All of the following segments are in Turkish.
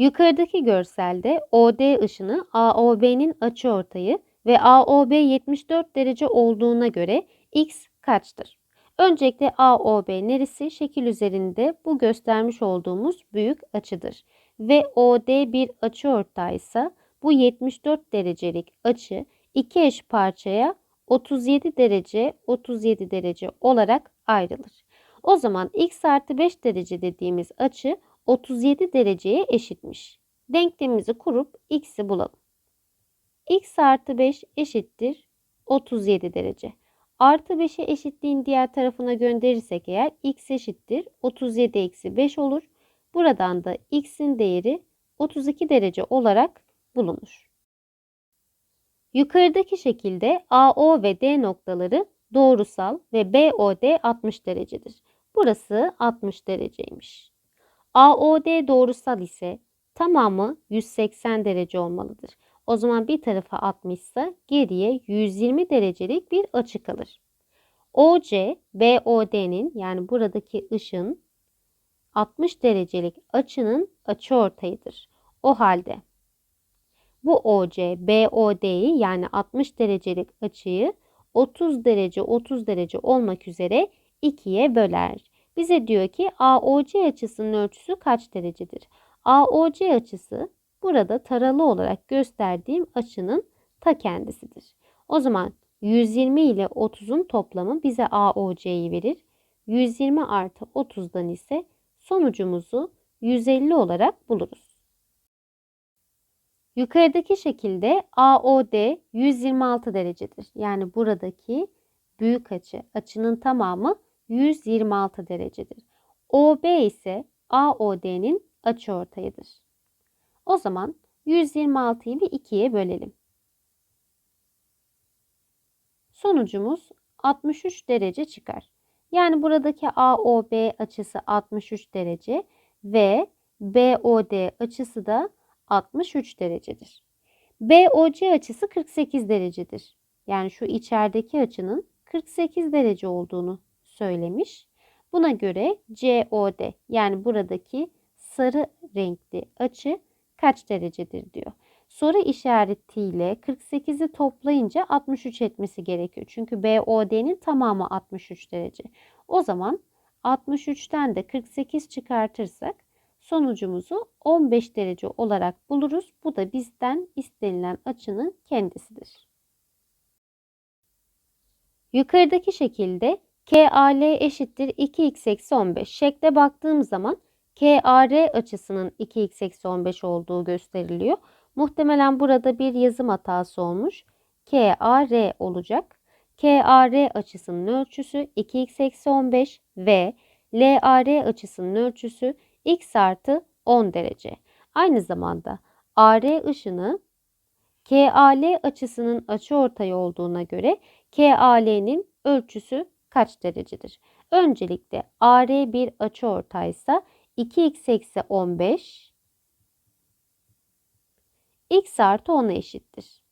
Yukarıdaki görselde OD ışını AOB'nin açıortayı ve AOB 74 derece olduğuna göre x kaçtır? Öncelikle AOB neresi? Şekil üzerinde bu göstermiş olduğumuz büyük açıdır. Ve OD bir açıortaysa bu 74 derecelik açı iki eş parçaya 37 derece 37 derece olarak ayrılır. O zaman x artı 5 derece dediğimiz açı 37 dereceye eşitmiş. Denklemimizi kurup x'i bulalım. x artı 5 eşittir 37 derece. Artı 5'i eşitliğin diğer tarafına gönderirsek eğer x eşittir 37 eksi 5 olur. Buradan da x'in değeri 32 derece olarak bulunur. Yukarıdaki şekilde AO ve D noktaları doğrusal ve BOD 60 derecedir. Burası 60 dereceymiş. AOD doğrusal ise tamamı 180 derece olmalıdır. O zaman bir tarafa 60 ise geriye 120 derecelik bir açı kalır. OC, BOD'nin yani buradaki ışın 60 derecelik açının açıortayıdır. O halde bu OC, BOD'yi yani 60 derecelik açıyı 30 derece 30 derece olmak üzere ikiye böler. Bize diyor ki AOC açısının ölçüsü kaç derecedir? AOC açısı burada taralı olarak gösterdiğim açının ta kendisidir. O zaman 120 ile 30'un toplamı bize AOC'yi verir. 120 artı 30'dan ise sonucumuzu 150 olarak buluruz. Yukarıdaki şekilde AOD 126 derecedir. Yani buradaki büyük açı, açının tamamı 126 derecedir. OB ise AOD'nin açıortayıdır. O zaman 126'yı bir 2'ye bölelim. Sonucumuz 63 derece çıkar. Yani buradaki AOB açısı 63 derece ve BOD açısı da 63 derecedir. BOC açısı 48 derecedir. Yani şu içerideki açının 48 derece olduğunu söylemiş. Buna göre COD yani buradaki sarı renkli açı kaç derecedir diyor. Soru işaretiyle 48'i toplayınca 63 etmesi gerekiyor. Çünkü BOD'nin tamamı 63 derece. O zaman 63'ten de 48 çıkartırsak sonucumuzu 15 derece olarak buluruz. Bu da bizden istenilen açının kendisidir. Yukarıdaki şekilde KAL eşittir 2x eksi 15 şekle baktığım zaman KAR açısının 2x eksi 15 olduğu gösteriliyor. Muhtemelen burada bir yazım hatası olmuş. KAR olacak. KAR açısının ölçüsü 2x eksi 15 ve LAR açısının ölçüsü x artı 10 derece. Aynı zamanda AR ışını KAL açısının açıortay olduğuna göre KAL'nin ölçüsü kaç derecedir? Öncelikle AR bir açıortaysa 2x eksi 15 x artı 10'a eşittir.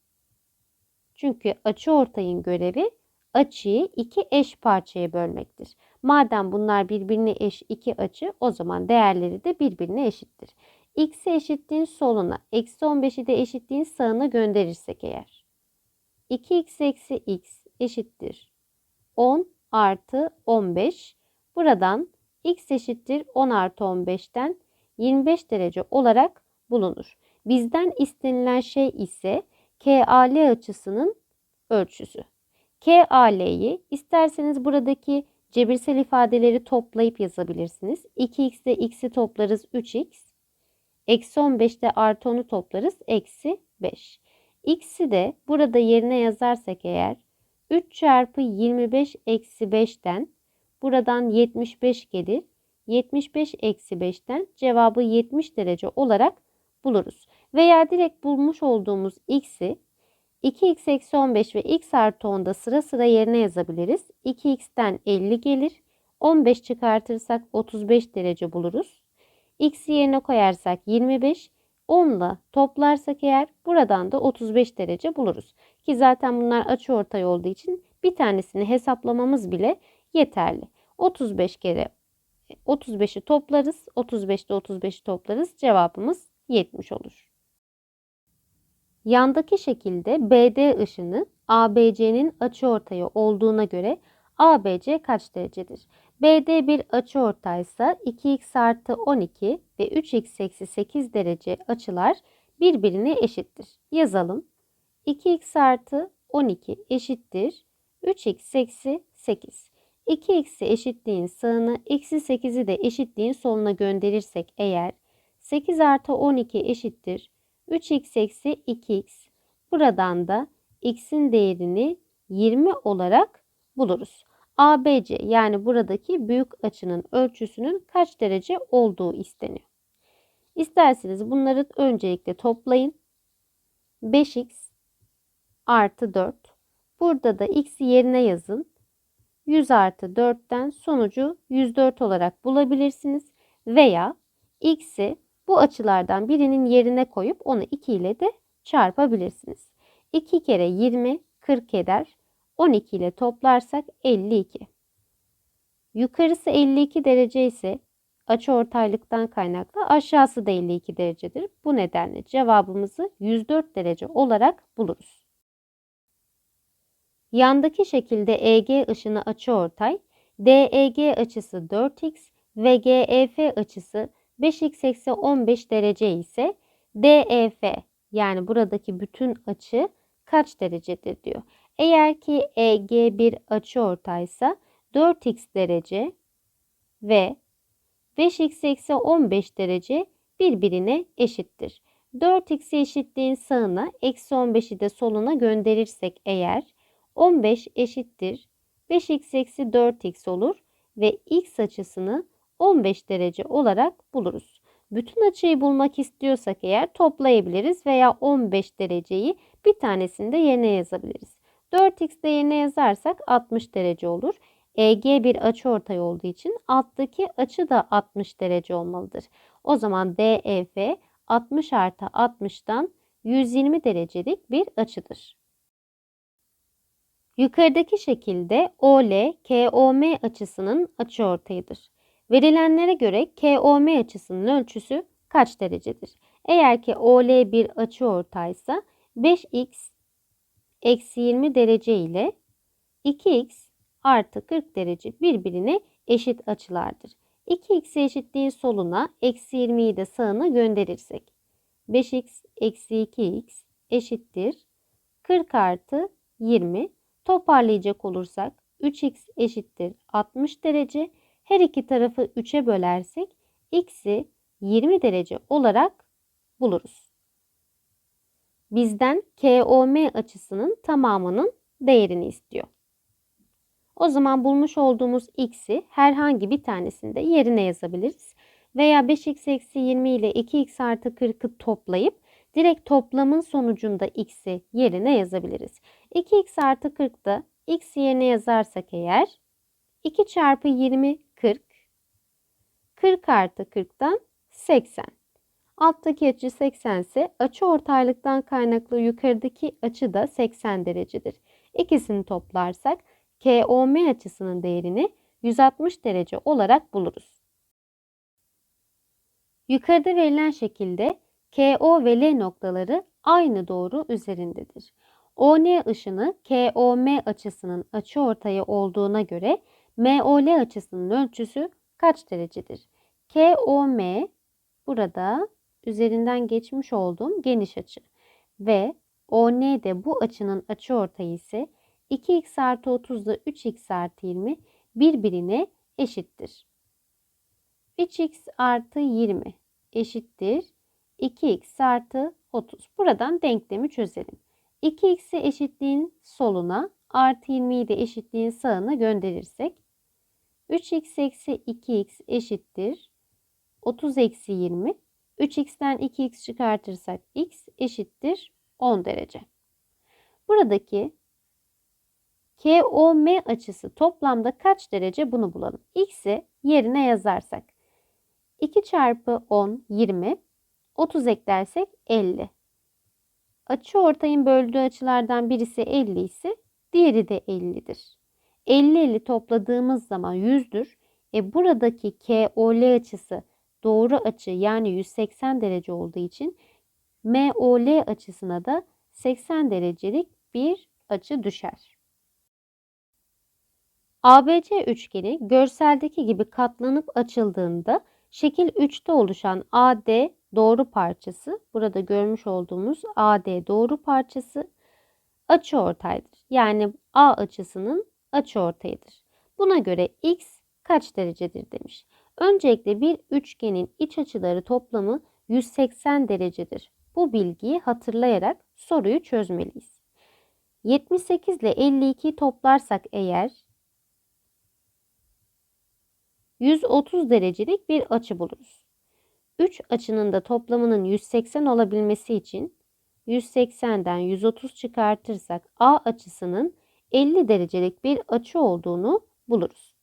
Çünkü açıortayın görevi açıyı iki eş parçaya bölmektir. Madem bunlar birbirine eş iki açı o zaman değerleri de birbirine eşittir. x'i eşitliğin soluna, eksi 15'i de eşitliğin sağına gönderirsek eğer. 2x eksi x eşittir 10 artı 15. Buradan x eşittir 10 artı 15'ten 25 derece olarak bulunur. Bizden istenilen şey ise KAL açısının ölçüsü. KAL'yi isterseniz buradaki cebirsel ifadeleri toplayıp yazabilirsiniz. 2x'de x'i toplarız 3x. Eksi 15'te artı 10'u toplarız. Eksi 5. X'i de burada yerine yazarsak eğer 3 çarpı 25 eksi 5'ten buradan 75 gelir. 75 eksi 5'ten cevabı 70 derece olarak buluruz. Veya direkt bulmuş olduğumuz x'i 2x eksi 15 ve x artı 10'da sıra sıra yerine yazabiliriz. 2x'ten 50 gelir. 15 çıkartırsak 35 derece buluruz. x'i yerine koyarsak 25. 10 ile toplarsak eğer buradan da 35 derece buluruz. Ki zaten bunlar açıortay olduğu için bir tanesini hesaplamamız bile yeterli. 35 kere 35'i toplarız. 35'te 35'i toplarız. Cevabımız 70 olur. Yandaki şekilde BD ışını ABC'nin açıortayı olduğuna göre ABC kaç derecedir? BD bir açıortaysa 2x artı 12 ve 3x eksi 8 derece açılar birbirine eşittir. Yazalım. 2x artı 12 eşittir. 3x eksi 8. 2x'i eşitliğin sağına, eksi 8'i de eşitliğin soluna gönderirsek eğer 8 artı 12 eşittir. 3x eksi 2x. Buradan da x'in değerini 20 olarak buluruz. ABC yani buradaki büyük açının ölçüsünün kaç derece olduğu isteniyor. İsterseniz bunları öncelikle toplayın. 5x artı 4. Burada da x'i yerine yazın. 100 artı 4'ten sonucu 104 olarak bulabilirsiniz. Veya x'i bu açılardan birinin yerine koyup onu 2 ile de çarpabilirsiniz. 2 kere 20 40 eder. 12 ile toplarsak 52. Yukarısı 52 derece ise açıortaylıktan kaynaklı aşağısı da 52 derecedir. Bu nedenle cevabımızı 104 derece olarak buluruz. Yandaki şekilde EG ışını açıortay, DEG açısı 4x ve GEF açısı 5x eksi 15 derece ise DEF yani buradaki bütün açı kaç derecedir diyor. Eğer ki EG bir açıortaysa 4x derece ve 5x eksi 15 derece birbirine eşittir. 4x'i eşitliğin sağına eksi 15'i de soluna gönderirsek eğer 15 eşittir 5x eksi 4x olur ve x açısını 15 derece olarak buluruz. Bütün açıyı bulmak istiyorsak eğer toplayabiliriz veya 15 dereceyi bir tanesini de yerine yazabiliriz. 4x de yerine yazarsak 60 derece olur. EG bir açıortay olduğu için alttaki açı da 60 derece olmalıdır. O zaman DEF 60 artı 60'dan 120 derecelik bir açıdır. Yukarıdaki şekilde OL, KOM açısının açıortayıdır. Verilenlere göre KOM açısının ölçüsü kaç derecedir? Eğer ki OL bir açıortaysa 5x eksi 20 derece ile 2x artı 40 derece birbirine eşit açılardır. 2x'i eşitliğin soluna eksi 20'yi de sağına gönderirsek 5x eksi 2x eşittir 40 artı 20 toparlayacak olursak 3x eşittir 60 derece her iki tarafı 3'e bölersek x'i 20 derece olarak buluruz. Bizden KOM açısının tamamının değerini istiyor. O zaman bulmuş olduğumuz x'i herhangi bir tanesinde yerine yazabiliriz. Veya 5x eksi 20 ile 2x artı 40'ı toplayıp direkt toplamın sonucunda x'i yerine yazabiliriz. 2x artı 40'da x yerine yazarsak eğer 2 çarpı 20 40. 40 artı 40'dan 80. Alttaki açı 80 ise açı ortaylıktan kaynaklı yukarıdaki açı da 80 derecedir. İkisini toplarsak KOM açısının değerini 160 derece olarak buluruz. Yukarıda verilen şekilde KO ve L noktaları aynı doğru üzerindedir. ON ışını KOM açısının açıortayı olduğuna göre MOL açısının ölçüsü kaç derecedir? KOM burada üzerinden geçmiş olduğum geniş açı ve ON de bu açının açıortayı ise 2x artı 30 ile 3x artı 20 birbirine eşittir. 3x artı 20 eşittir 2x artı 30. Buradan denklemi çözelim. 2x'i eşitliğin soluna artı 20'yi de eşitliğin sağına gönderirsek 3x eksi 2x eşittir 30 eksi 20. 3x'ten 2x çıkartırsak x eşittir 10 derece. Buradaki KOM açısı toplamda kaç derece bunu bulalım. X'i yerine yazarsak 2 çarpı 10 20 30 eklersek 50. Açı ortayın böldüğü açılardan birisi 50 ise diğeri de 50'dir. 50 50 topladığımız zaman 100'dür. E buradaki KOL açısı doğru açı yani 180 derece olduğu için MOL açısına da 80 derecelik bir açı düşer. ABC üçgeni görseldeki gibi katlanıp açıldığında şekil 3'te oluşan AD doğru parçası, burada görmüş olduğumuz AD doğru parçası açıortaydır. Yani A açısının açıortayıdır. Buna göre x kaç derecedir demiş. Öncelikle bir üçgenin iç açıları toplamı 180 derecedir. Bu bilgiyi hatırlayarak soruyu çözmeliyiz. 78 ile 52'yi toplarsak eğer 130 derecelik bir açı buluruz. 3 açının da toplamının 180 olabilmesi için 180'den 130 çıkartırsak A açısının 50 derecelik bir açı olduğunu buluruz.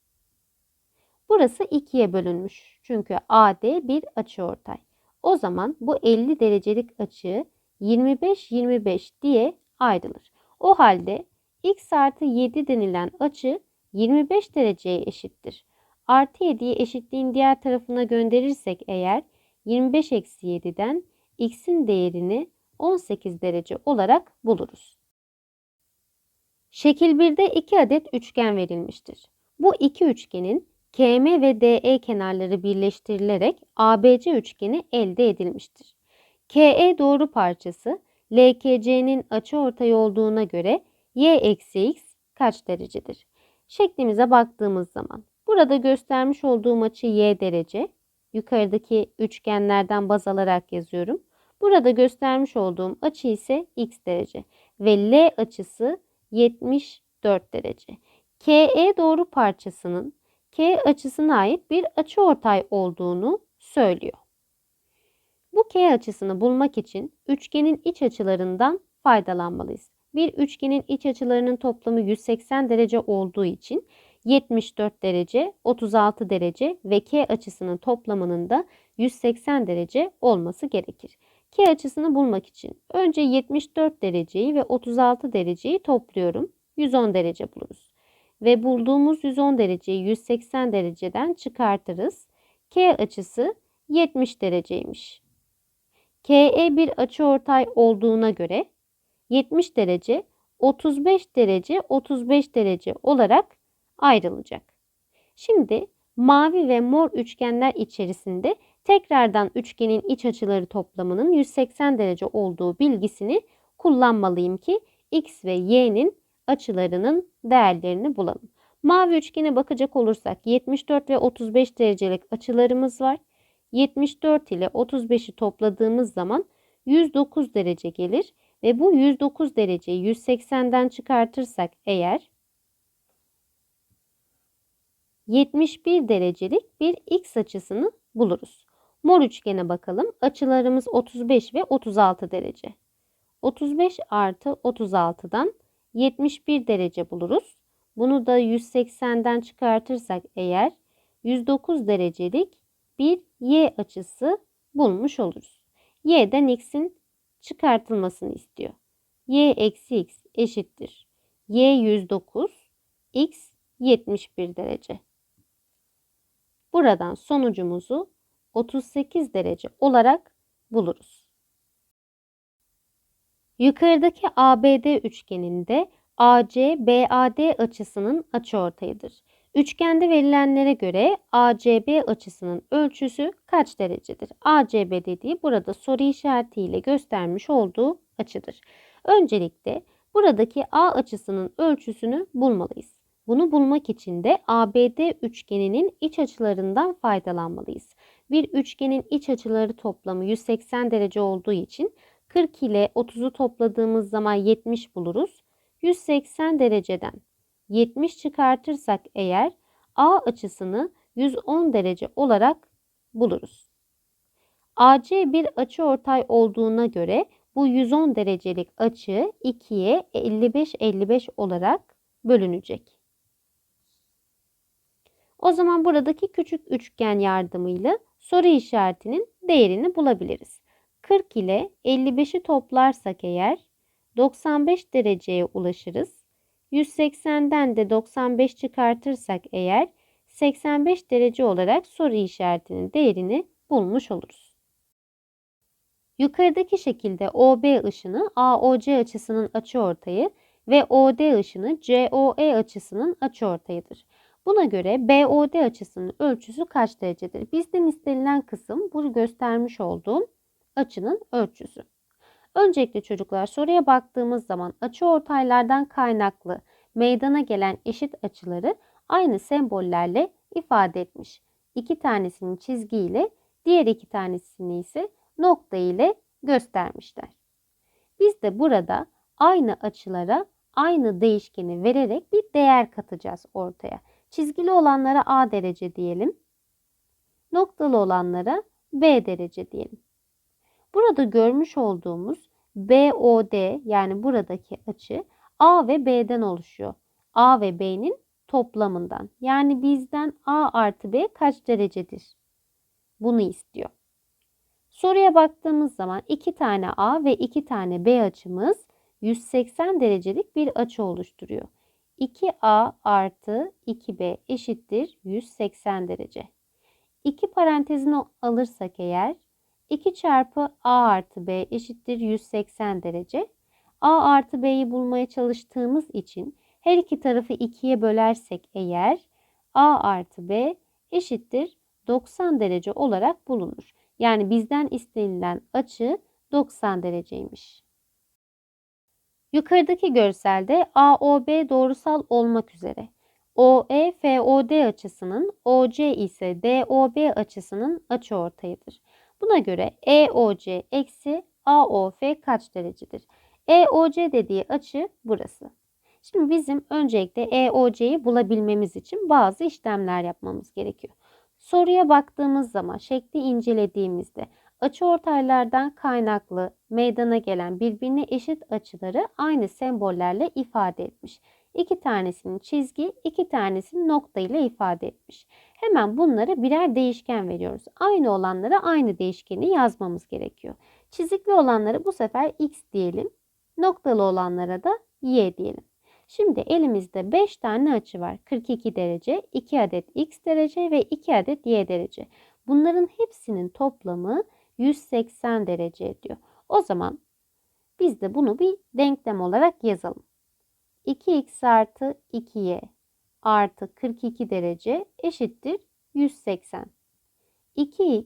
Burası ikiye bölünmüş. Çünkü AD bir açıortay. O zaman bu 50 derecelik açı 25-25 diye ayrılır. O halde x artı 7 denilen açı 25 dereceye eşittir. Artı 7'yi eşitliğin diğer tarafına gönderirsek eğer 25 eksi 7'den x'in değerini 18 derece olarak buluruz. Şekil 1'de 2 adet üçgen verilmiştir. Bu iki üçgenin KM ve DE kenarları birleştirilerek ABC üçgeni elde edilmiştir. KE doğru parçası LKC'nin açıortay olduğuna göre y eksi x kaç derecedir? Şeklimize baktığımız zaman burada göstermiş olduğum açı y derece. Yukarıdaki üçgenlerden baz alarak yazıyorum. Burada göstermiş olduğum açı ise x derece ve L açısı 74 derece. KE doğru parçasının K açısına ait bir açıortay olduğunu söylüyor. Bu K açısını bulmak için üçgenin iç açılarından faydalanmalıyız. Bir üçgenin iç açılarının toplamı 180 derece olduğu için 74 derece, 36 derece ve K açısının toplamının da 180 derece olması gerekir. K açısını bulmak için önce 74 dereceyi ve 36 dereceyi topluyorum. 110 derece buluruz. Ve bulduğumuz 110 dereceyi 180 dereceden çıkartırız. K açısı 70 dereceymiş. KE bir açıortay olduğuna göre 70 derece 35 derece 35 derece olarak ayrılacak. Şimdi mavi ve mor üçgenler içerisinde tekrardan üçgenin iç açıları toplamının 180 derece olduğu bilgisini kullanmalıyım ki x ve y'nin açılarının değerlerini bulalım. Mavi üçgene bakacak olursak 74 ve 35 derecelik açılarımız var. 74 ile 35'i topladığımız zaman 109 derece gelir ve bu 109 dereceyi 180'den çıkartırsak eğer 71 derecelik bir x açısını buluruz. Mor üçgene bakalım. Açılarımız 35 ve 36 derece. 35 artı 36'dan 71 derece buluruz. Bunu da 180'den çıkartırsak eğer 109 derecelik bir y açısı bulmuş oluruz. y'den x'in çıkartılmasını istiyor. y eksi x eşittir. y 109, x 71 derece. Buradan sonucumuzu 38 derece olarak buluruz. Yukarıdaki ABD üçgeninde AC BAD açısının açıortayıdır. Üçgende verilenlere göre ACB açısının ölçüsü kaç derecedir? ACB dediği burada soru işaretiyle göstermiş olduğu açıdır. Öncelikle buradaki A açısının ölçüsünü bulmalıyız. Bunu bulmak için de ABD üçgeninin iç açılarından faydalanmalıyız. Bir üçgenin iç açıları toplamı 180 derece olduğu için 40 ile 30'u topladığımız zaman 70 buluruz. 180 dereceden 70 çıkartırsak eğer A açısını 110 derece olarak buluruz. AC bir açı ortay olduğuna göre bu 110 derecelik açı 2'ye 55-55 olarak bölünecek. O zaman buradaki küçük üçgen yardımıyla soru işaretinin değerini bulabiliriz. 40 ile 55'i toplarsak eğer 95 dereceye ulaşırız. 180'den de 95 çıkartırsak eğer 85 derece olarak soru işaretinin değerini bulmuş oluruz. Yukarıdaki şekilde OB ışını AOC açısının açıortayı ve OD ışını COE açısının açıortayıdır. Buna göre BOD açısının ölçüsü kaç derecedir? Bizden istenilen kısım bu göstermiş olduğum açının ölçüsü. Öncelikle çocuklar soruya baktığımız zaman açıortaylardan kaynaklı meydana gelen eşit açıları aynı sembollerle ifade etmiş. İki tanesini çizgiyle, diğer iki tanesini ise nokta ile göstermişler. Biz de burada aynı açılara aynı değişkeni vererek bir değer katacağız ortaya. Çizgili olanlara A derece diyelim. Noktalı olanlara B derece diyelim. Burada görmüş olduğumuz BOD yani buradaki açı A ve B'den oluşuyor. A ve B'nin toplamından. Yani bizden A artı B kaç derecedir? Bunu istiyor. Soruya baktığımız zaman iki tane A ve iki tane B açımız 180 derecelik bir açı oluşturuyor. 2A artı 2B eşittir 180 derece. İki parantezini alırsak eğer 2 çarpı A artı B eşittir 180 derece. A artı B'yi bulmaya çalıştığımız için her iki tarafı 2'ye bölersek eğer A artı B eşittir 90 derece olarak bulunur. Yani bizden istenilen açı 90 dereceymiş. Yukarıdaki görselde AOB doğrusal olmak üzere OE FOD açısının OC ise DOB açısının açıortayıdır. Buna göre EOC eksi AOF kaç derecedir? EOC dediği açı burası. Şimdi bizim öncelikle EOC'yi bulabilmemiz için bazı işlemler yapmamız gerekiyor. Soruya baktığımız zaman şekli incelediğimizde açıortaylardan kaynaklı meydana gelen birbirine eşit açıları aynı sembollerle ifade etmiş. İki tanesini çizgi, iki tanesini nokta ile ifade etmiş. Hemen bunlara birer değişken veriyoruz. Aynı olanlara aynı değişkeni yazmamız gerekiyor. Çizikli olanlara bu sefer x diyelim. Noktalı olanlara da y diyelim. Şimdi elimizde 5 tane açı var. 42 derece, 2 adet x derece ve 2 adet y derece. Bunların hepsinin toplamı 180 derece ediyor. O zaman biz de bunu bir denklem olarak yazalım. 2x artı 2y artı 42 derece eşittir 180. 2x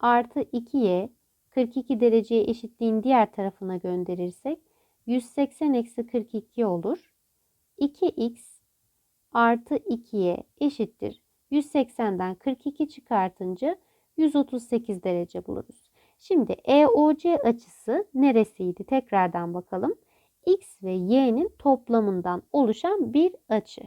artı 2y 42 dereceye eşitliğin diğer tarafına gönderirsek 180 eksi 42 olur. 2x artı 2y eşittir. 180'den 42 çıkartınca 138 derece buluruz. Şimdi EOC açısı neresiydi? Tekrardan bakalım. X ve y'nin toplamından oluşan bir açı.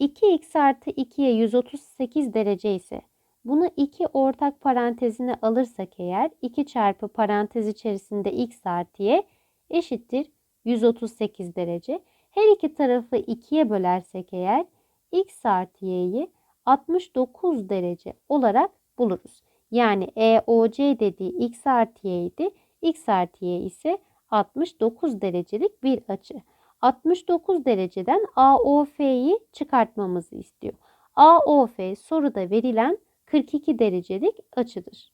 2x artı 2'ye 138 derece ise bunu iki ortak parantezine alırsak eğer 2 çarpı parantez içerisinde x artı y eşittir 138 derece. Her iki tarafı 2'ye bölersek eğer x artı y'yi 69 derece olarak buluruz. Yani EOC dediği x artı y idi. x artı y ise 69 derecelik bir açı. 69 dereceden AOF'yi çıkartmamızı istiyor. AOF soruda verilen 42 derecelik açıdır.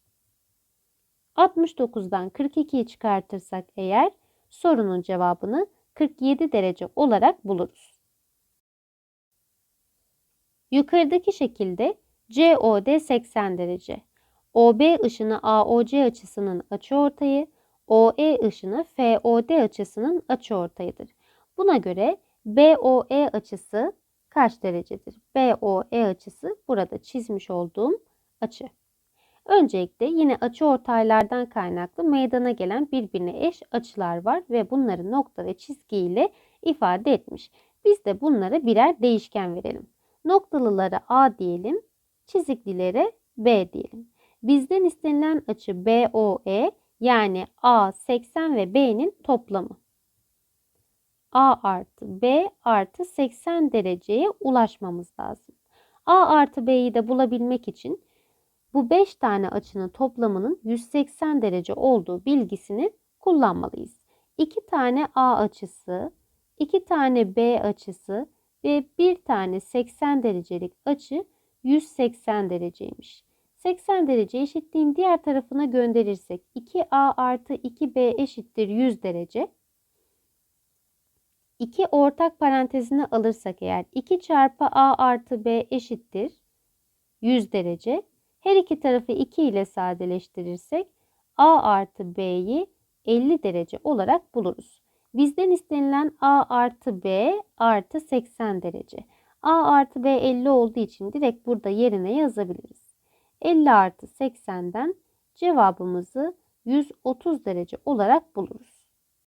69'dan 42'yi çıkartırsak eğer sorunun cevabını 47 derece olarak buluruz. Yukarıdaki şekilde COD 80 derece. OB ışını AOC açısının açıortayı, OE ışını FOD açısının açıortayıdır. Buna göre BOE açısı kaç derecedir? BOE açısı burada çizmiş olduğum açı. Öncelikle yine açı ortaylardan kaynaklı meydana gelen birbirine eş açılar var ve bunları nokta ve çizgi ile ifade etmiş. Biz de bunlara birer değişken verelim. Noktalılara A diyelim, çiziklilere B diyelim. Bizden istenilen açı BOE yani A 80 ve B'nin toplamı. A artı B artı 80 dereceye ulaşmamız lazım. A artı B'yi de bulabilmek için bu 5 tane açının toplamının 180 derece olduğu bilgisini kullanmalıyız. 2 tane A açısı, 2 tane B açısı ve 1 tane 80 derecelik açı 180 dereceymiş. 80 derece eşitliğin diğer tarafına gönderirsek 2a artı 2b eşittir 100 derece. 2 ortak parantezine alırsak eğer 2 çarpı a artı b eşittir 100 derece. Her iki tarafı 2 ile sadeleştirirsek a artı b'yi 50 derece olarak buluruz. Bizden istenilen a artı b artı 80 derece. a artı b 50 olduğu için direkt burada yerine yazabiliriz. 50 artı 80'den cevabımızı 130 derece olarak buluruz.